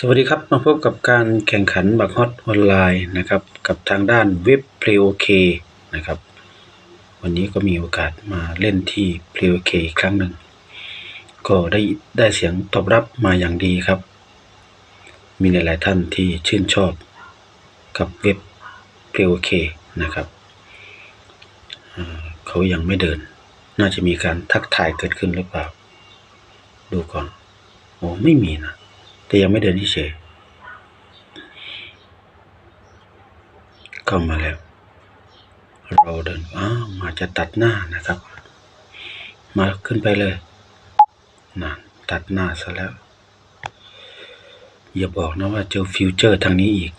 สวัสดีครับ มาพบกับการแข่งขันบักฮอตออนไลน์นะครับ กับทางด้านเว็บ p l a y o k นะครับ วันนี้ก็มีโอกาสมาเล่นที่ p l a y o k อีกครั้งหนึ่ง ก็ได้ได้เสียงตอบรับมาอย่างดีครับ มีหลาย ๆ ท่านที่ชื่นชอบกับเว็บ p l a y o k นะครับ เขายังไม่เดิน น่าจะมีการทักทายเกิดขึ้นหรือเปล่า ดูก่อนโอ้ไม่มีนะ แต่ยังไม่เดินเฉยเข้ามาแล้ว เราเดินอ้าวมาจะตัดหน้านะครับ มาขึ้นไปเลยนั่นตัดหน้าซะแล้ว อย่าบอกนะว่าเจอฟิวเจอร์ทางนี้อีก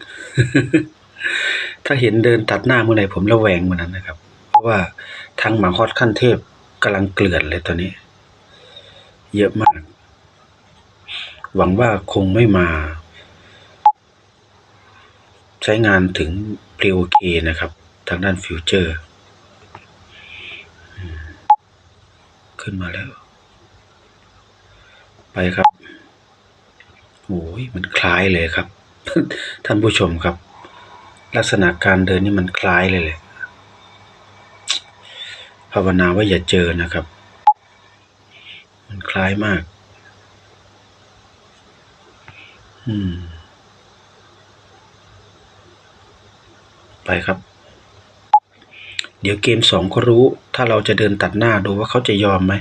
ถ้าเห็นเดินตัดหน้าเมื่อไหร่ผมระแวงเมื่อนั้นนะครับ เพราะว่าทางหมาฮอตขั้นเทพกำลังเกลื่อนเลยตอนนี้ เยอะมาก หวังว่าคงไม่มา ใช้งานถึงเปลวเคนะครับ ทางด้านฟิวเจอร์ ขึ้นมาแล้ว ไปครับโอ้ยมันคล้ายเลยครับ ท่านผู้ชมครับ ลักษณะการเดินนี่มันคล้ายเลยเลยภาวนาว่าอย่าเจอนะครับ มันคล้ายมาก อืม ไปครับ เดี๋ยวเกมสองก็รู้ ถ้าเราจะเดินตัดหน้าดูว่าเขาจะยอมไหม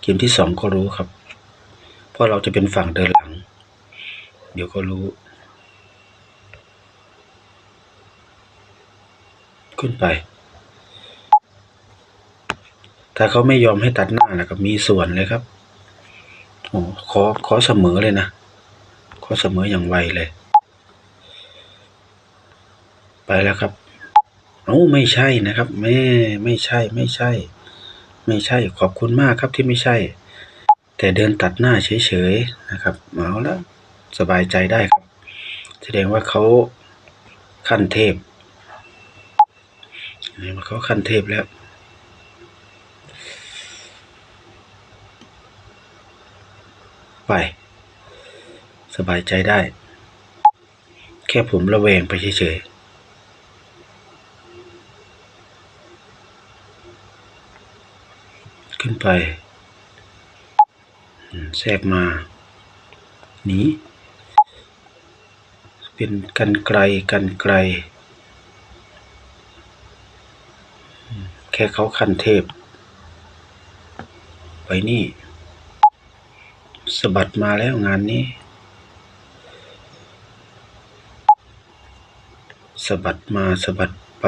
เกมที่สองก็รู้ครับ เพราะเราจะเป็นฝั่งเดินหลัง เดี๋ยวก็รู้ ขึ้นไป ถ้าเขาไม่ยอมให้ตัดหน้านะครับมีส่วนเลยครับ ขอขอเสมอเลยนะ ขอเสมออย่างไวเลย ไปแล้วครับเอ้ไม่ใช่นะครับแม่ไม่ใช่ไม่ใช่ ไม่ใช่ขอบคุณมากครับที่ไม่ใช่ แต่เดินตัดหน้าเฉยๆนะครับเอาแล้วสบายใจได้ครับ แสดงว่าเขาขั้นเทพแสดงว่เขาขั้นเทพแล้ว ไป สบายใจได้ แค่ผมระแวงไปเฉยๆขึ้นไป แทรกมาหนีเป็นกันไกลกันไกล แค่เขาคันเทพ ไปนี่ สะบัดมาแล้วงานนี้สะบัดมาสะบัดไป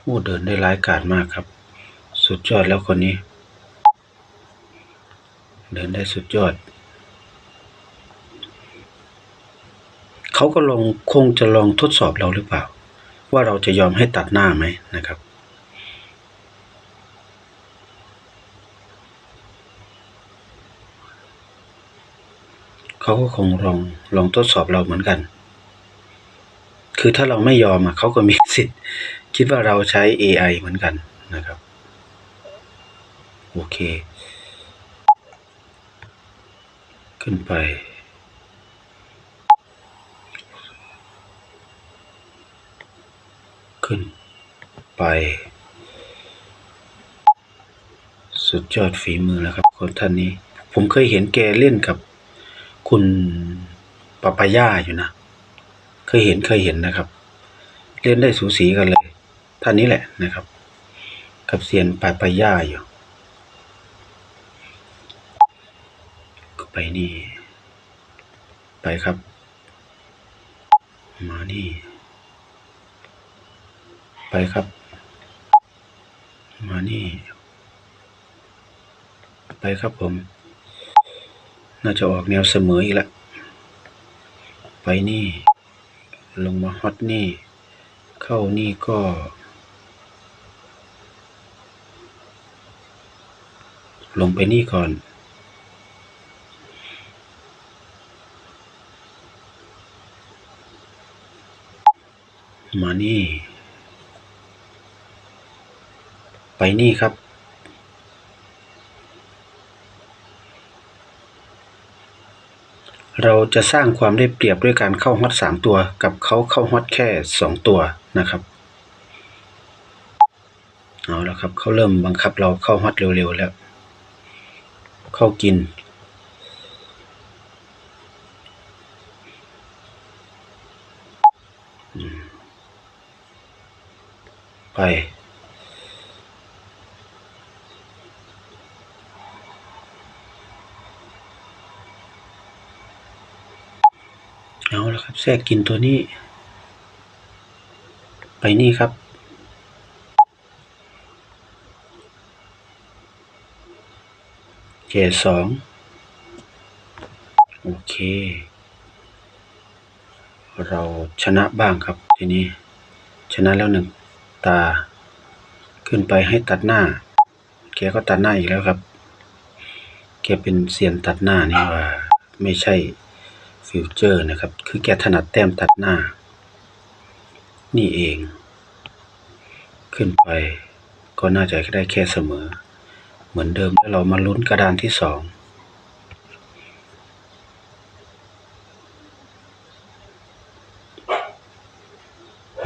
โอ้เดินได้ร้ายกาจมากครับ สุดยอดแล้วคนนี้ เดินได้สุดยอด เขาก็ลองคงจะลองทดสอบเราหรือเปล่า ว่าเราจะยอมให้ตัดหน้าไหมนะครับ เขาก็คงลองลองทดสอบเราเหมือนกัน คือถ้าเราไม่ยอมอะเขาก็มีสิทธิ์ คิดว่าเราใช้ AI เหมือนกันนะครับ โอเค ขึ้นไปขึ้นไป สุดยอดฝีมือแล้วครับ คนท่านนี้ ผมเคยเห็นแกเล่นกับ คุณปปายาอยู่นะ เคยเห็นเคยเห็นนะครับ เล่นได้สูสีกันเลย ท่านนี้แหละนะครับ กับเซียนปปายาอยู่ก็ไปนี่ ไปครับ มานี่ ไปครับ มานี่ ไปครับผม น่าจะออกแนวเสมออีกแล้วไปนี่ ลงมาฮอตนี่ เข้านี่ก็ ลงไปนี่ก่อนมานี่ ไปนี่ครับ เราจะสร้างความได้เปรียบด้วยการเข้าฮอตสามตัว กับเขาเข้าฮอตแค่สองตัวนะครับเอาแล้วครับเขาเริ่มบังคับเราเข้าฮอตเร็วๆแล้ว เข้ากิน ไป เอาแล้วครับ แทรกกินตัวนี้ ไปนี่ครับ เกรดสองโอเค เราชนะบ้างครับทีนี้ ชนะแล้วหนึ่งตา ขึ้นไปให้ตัดหน้าแกก็ตัดหน้าอีกแล้วครับแกเป็นเซียนตัดหน้านี่ว่า ไม่ใช่ ฟิวเจอร์นะครับ คือแกถนัดแต้มตัดหน้า นี่เอง ขึ้นไปก็น่าจะได้แค่เสมอ เหมือนเดิมแล้วเรามาลุ้นกระดานที่สอง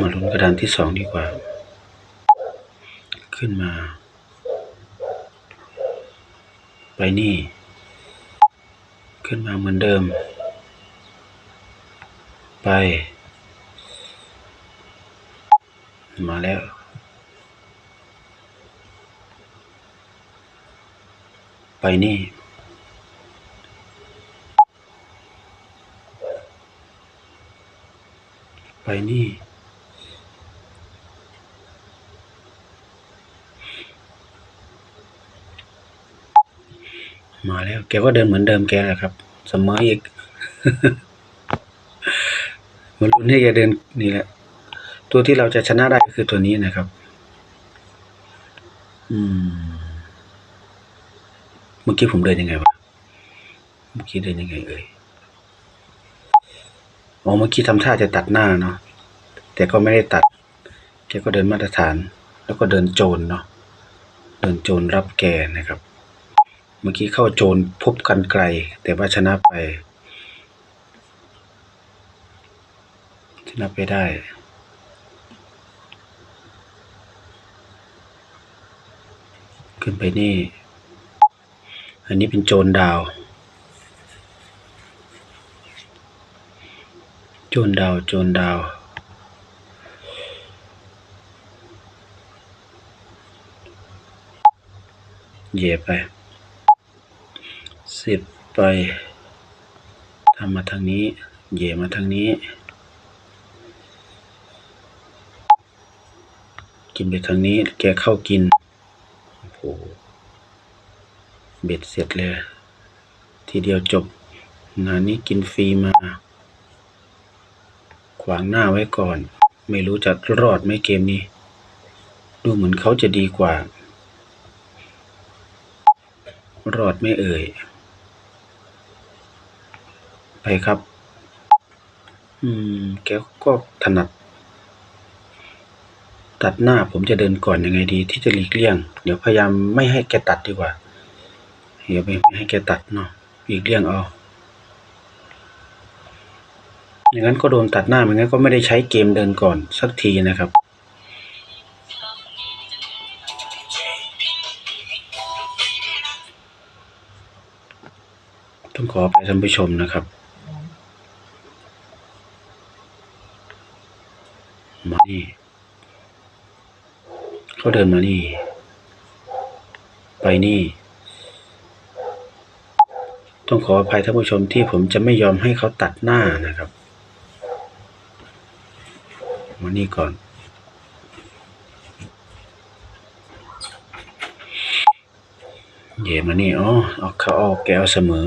มาลุ้นกระดานที่สองดีกว่า ขึ้นมา ไปนี่ ขึ้นมาเหมือนเดิม ไป มาแล้ว ไปนี่ ไปนี่ มาแล้ว แกก็เดินเหมือนเดิมแกแหละครับ เสมออีก มาลุ้นให้แกเดินนี่แหละ ตัวที่เราจะชนะได้คือตัวนี้นะครับ อืม เมื่อกี้ผมเดินยังไงวะ เมื่อกี้เดินยังไงเอ่ยอ๋อเมื่อกี้ทำท่าจะตัดหน้าเนาะ แต่ก็ไม่ได้ตัด แกก็เดินมาตรฐาน แล้วก็เดินโจรเนาะ เดินโจรรับแกนะครับ เมื่อกี้เข้าโจรพบกันไกล แต่ว่าชนะไป ชนะไปได้ขึ้นไปนี่ อันนี้เป็นโจรดาว โจรดาว โจรดาว เหยียบไป สิบไป ทำมาทางนี้ เหยียบมาทางนี้ กินไปทางนี้ แกเข้ากิน โอ้โห เบ็ดเสร็จเลย ทีเดียวจบ งานนี้กินฟรีมา ขวางหน้าไว้ก่อน ไม่รู้จะรอดไหมเกมนี้ ดูเหมือนเขาจะดีกว่า รอดไม่เอ่ย ไปครับ อืม แกก็ถนัด ตัดหน้าผมจะเดินก่อนยังไงดี ที่จะหลีกเลี่ยง เดี๋ยวพยายามไม่ให้แกตัดดีกว่า เดี๋ยวไม่ไม่ให้แกตัดเนาะหลีกเลี่ยงเอาอย่างนั้นก็โดนตัดหน้าไม่งั้นก็ไม่ได้ใช้เกมเดินก่อนสักทีนะครับ ต้องขอไปท่านผู้ชมนะครับ มานี่ เขาเดินมานี่ ไปนี่ ต้องขออภัยท่านผู้ชมที่ผมจะไม่ยอมให้เขาตัดหน้านะครับ มานี่ก่อน เย่มานี่อ๋อเอาเขาเอาแกเอาเสมอ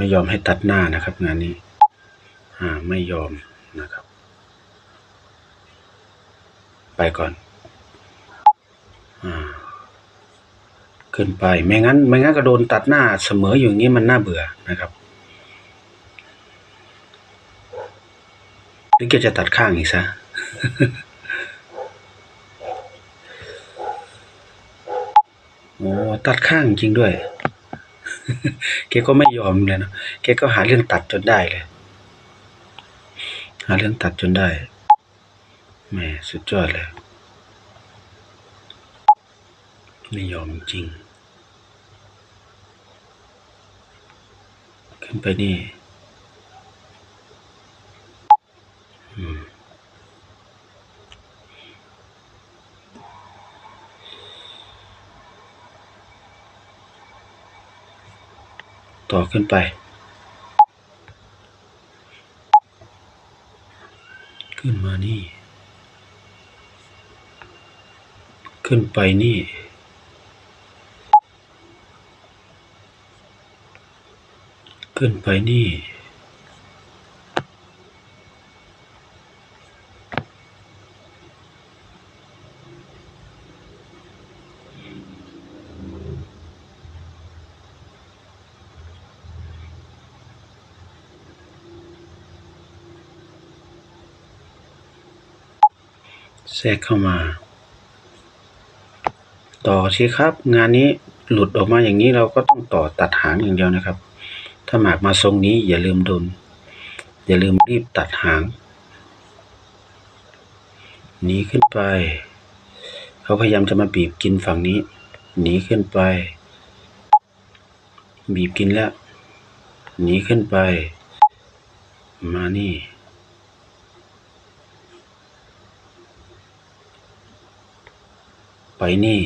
ไม่ยอมให้ตัดหน้านะครับ งานนี้ไม่ยอมนะครับ ไปก่อน อ่า ขึ้นไปไม่งั้น ไม่งั้นก็โดนตัดหน้าเสมออยู่างนี้มันน่าเบื่อนะครับหรือแกจะตัดข้างอีกซะโอ้ตัดข้างจริงด้วย แกก็ไม่ยอมเลยนะแกก็หาเรื่องตัดจนได้เลย หาเรื่องตัดจนได้แหมสุดยอดเลยไม่ยอมจริง ขึ้นไปนี่ อืม ต่อขึ้นไป ขึ้นมานี่ ขึ้นไปนี่ ขึ้นไปนี่ แทรกเข้ามา ต่อสิครับ งานนี้หลุดออกมาอย่างนี้เราก็ต้องต่อตัดหางอย่างเดียวนะครับ ถ้าหมากมาทรงนี้อย่าลืมดุลอย่าลืมรีบตัดหางหนีขึ้นไป เขาพยายามจะมาบีบกินฝั่งนี้หนีขึ้นไป บีบกินแล้วหนีขึ้นไป มานี่ ไปนี่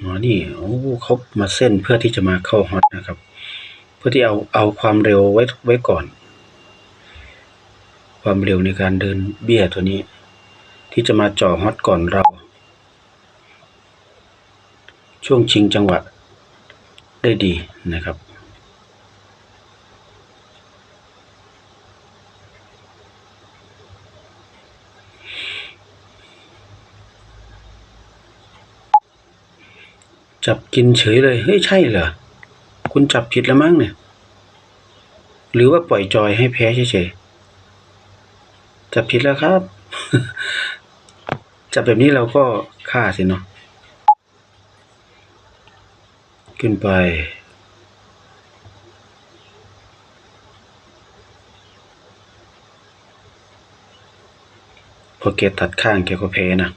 หมอนี่โอ้เขามาเส้นเพื่อที่จะมาเข้าฮอตนะครับ เพื่อที่เอาเอาความเร็วไว้ไว้ก่อน ความเร็วในการเดินเบี้ยตัวนี้ ที่จะมาจ่อฮอตก่อนเรา ช่วงชิงจังหวะได้ดีนะครับ จับกินเฉยเลยเฮ้ยใช่เหรอ คุณจับผิดแล้วมั้งเนี่ย หรือว่าปล่อยจอยให้แพ้เฉยๆจับผิดแล้วครับ จับแบบนี้เราก็ฆ่าสิเนาะขึ้นไป พอเกตัดข้างแกก็แพ้นะ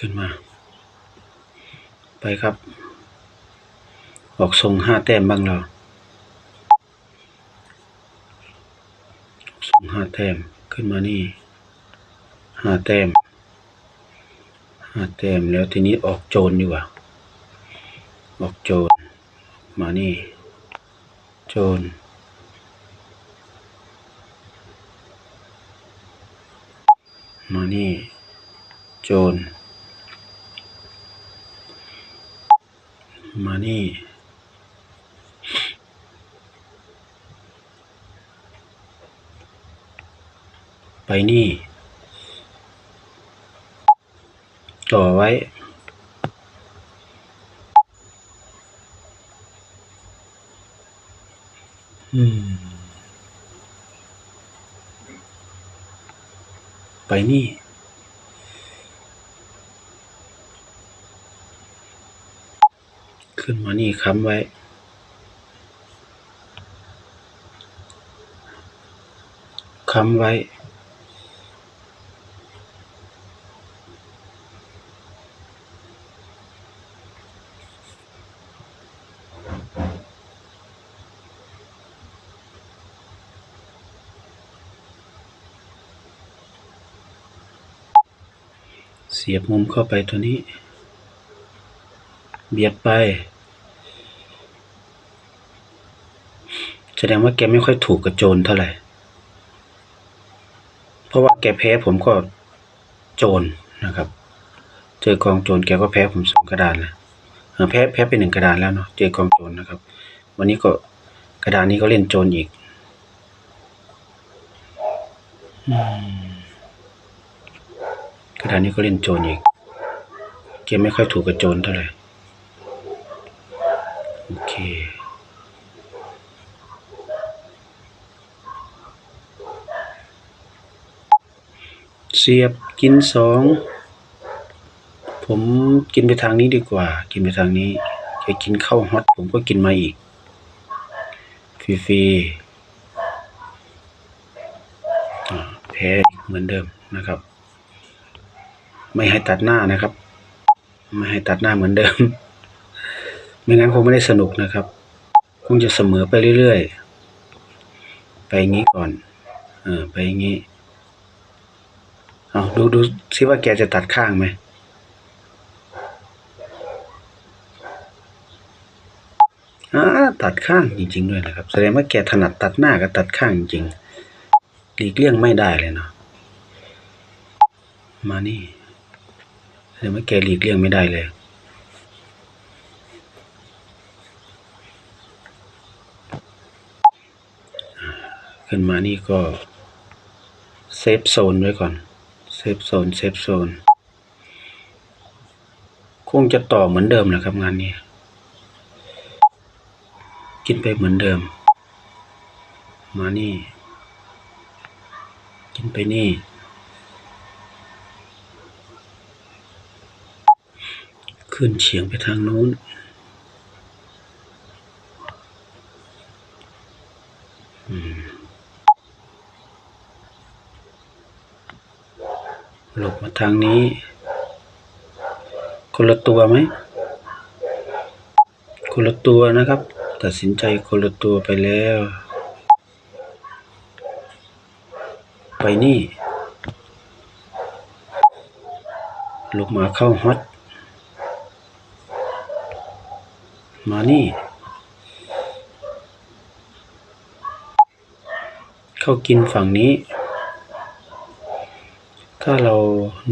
ขึ้นมา ไปครับ ออกทรงห้าแต้มบ้างเราทรงห้าแต้มขึ้นมานี่ห้าแต้มห้าแต้มแล้วทีนี้ออกโจรดีกว่า ออกโจรมานี่ โจรมานี่โจรมานี่ ไปนี่ ต่อไว้ ไปนี่ ขึ้นมานี่ค้ำไว้ค้ำไว้ สียบมุมเข้าไปตัวนี้ เบียดไป แสดงว่าแกไม่ค่อยถูกกับโจรเท่าไหร่ เพราะว่าแกแพ้ผมก็โจรนะครับ เจอกองโจรแกก็แพ้ผมสองกระดานเลยอแพ้แพ้ไปหนึ่งกระดานแล้วเนาะ เจอกองโจรนะครับ วันนี้ก็กระดานนี้ก็เล่นโจรอีก อืม ดานนี้ก็เล่นโจรอีก เกมไม่ค่อยถูกกับโจรเท่าไหร่ โอเคเสียบกินสอง ผมกินไปทางนี้ดีกว่า กินไปทางนี้จะกินข้าวฮอตผมก็กินมาอีก ฟรีๆอ่าแพ้เหมือนเดิมนะครับ ไม่ให้ตัดหน้านะครับ ไม่ให้ตัดหน้าเหมือนเดิม ไม่งั้นคงไม่ได้สนุกนะครับ คงจะเสมอไปเรื่อยๆ ไปอย่างนี้ก่อน เออ ไปอย่างนี้ เอาดูดูซิว่าแกจะตัดข้างไหมอ่าตัดข้างจริง ๆ ด้วยนะครับ แสดงว่าแกถนัดตัดหน้ากับตัดข้างจริงหลีกเลี่ยงไม่ได้เลยเนาะมานี่ แสดงว่แกหลีกเลี่ยงไม่ได้เลย ขึ้นมานี่ก็เซฟโซนไว้ก่อนเซฟโซนเซฟโซนคงจะต่อเหมือนเดิมแหละครับงานนี้ กินไปเหมือนเดิม มานี่ กินไปนี่ ขึ้นเฉียงไปทางโน้น หลบมาทางนี้ คนละตัวไหม คนละตัวนะครับ ตัดสินใจคนละตัวไปแล้ว ไปนี่ ลูกหมาเข้าฮอต มานี่ เข้ากินฝั่งนี้ ถ้าเรา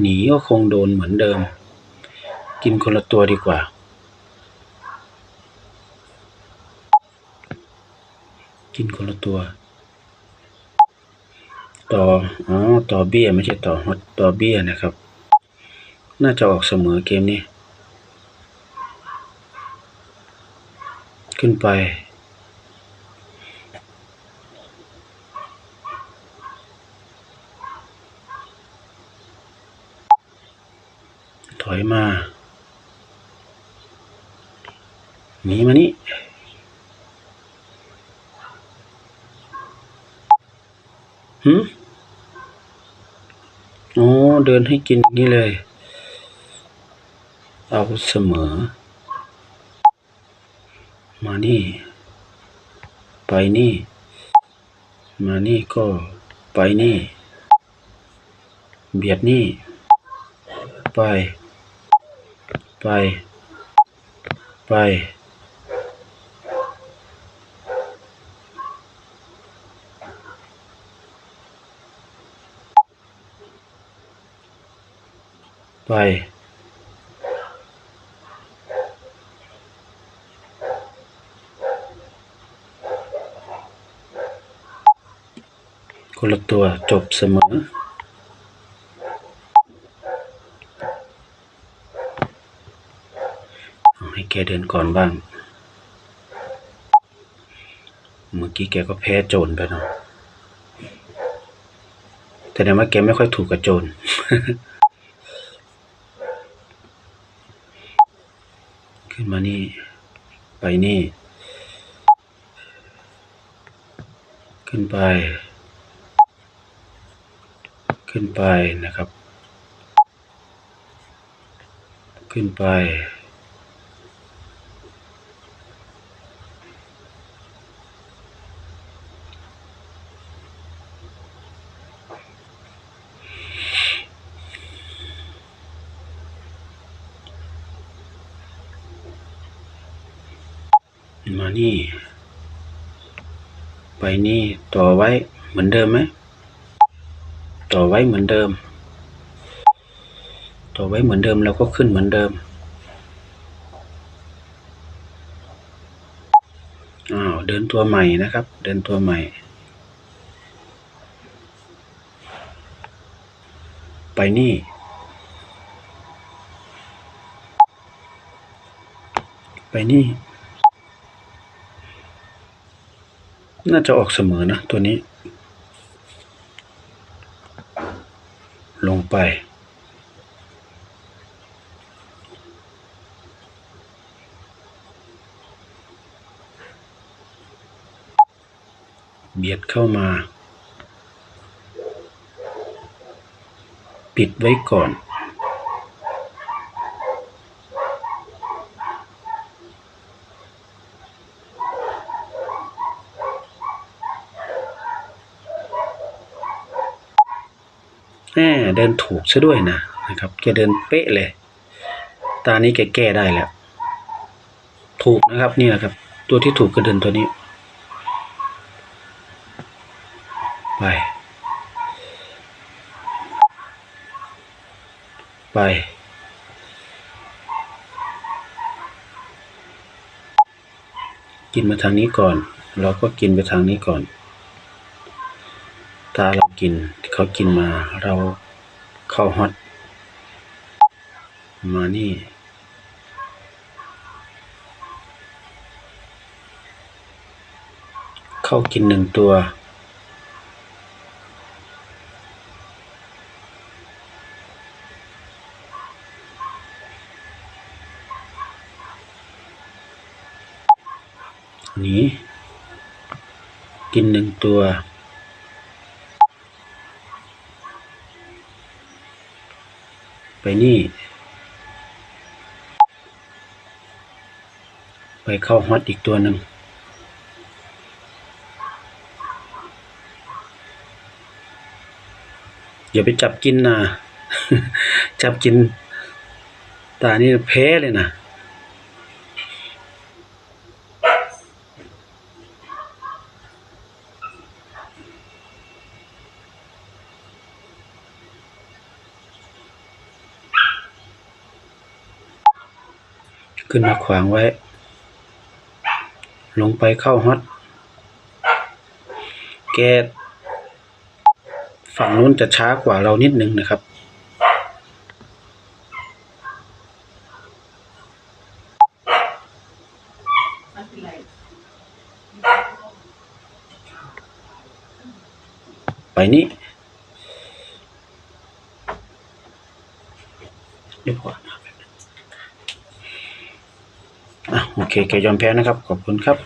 หนีก็คงโดนเหมือนเดิม กินคนละตัวดีกว่า กินคนละตัว ต่อ อ๋อ ต่อเบี้ยไม่ใช่ต่อฮอตต่อเบี้ยนะครับ น่าจะออกเสมอเกมนี้ ขึ้นไป ถอยมา หนีมานี่หืมอ๋อเดินให้กินอย่างนี้เลย เอาเสมอ มานี่ ไปนี่ มานี่ก็ไปนี่ เบียดนี่ ไป ไป ไป ไป คนละตัวจบเสมอ ให้แกเดินก่อนบ้าง เมื่อกี้แกก็แพ้โจรไปเนาะแต่เนี่ยว่าแกไม่ค่อยถูกกับโจรขึ้นมานี่ ไปนี่ ขึ้นไป ขึ้นไปนะครับ ขึ้นไป มานี่ ไปนี่ต่อไว้เหมือนเดิมไหม ไว้เหมือนเดิม ต่อไว้เหมือนเดิมแล้วก็ขึ้นเหมือนเดิมอ้าวเดินตัวใหม่นะครับ เดินตัวใหม่ ไปนี่ ไปนี่ น่าจะออกเสมอนะตัวนี้ ลงไป เบียดเข้ามา ปิดไว้ก่อน เดินถูกซะด้วยนะนะครับแกเดินเป๊ะเลย ตานี้แกแก้ได้แล้ว ถูกนะครับนี่แหละครับ ตัวที่ถูกก็เดินตัวนี้ ไป ไปกินมาทางนี้ก่อน เราก็กินไปทางนี้ก่อน ตาเรากิน เขากินมาเรา เข้าฮอตมานี่เข้ากินหนึ่งตัวหนีกินหนึ่งตัว นี่ ไปเข้าฮอตอีกตัวหนึ่งอย่าไปจับกินนะ จับกินตานี่แพ้เลยนะ ขึ้นมาขวางไว้ ลงไปเข้าฮอตแกฝั่งนู้นจะช้ากว่าเรานิดนึงนะครับ ไปนี่เดี๋ยวก่อนอะโอ เกียวยอมแพ้นะครับ ขอบคุณครับ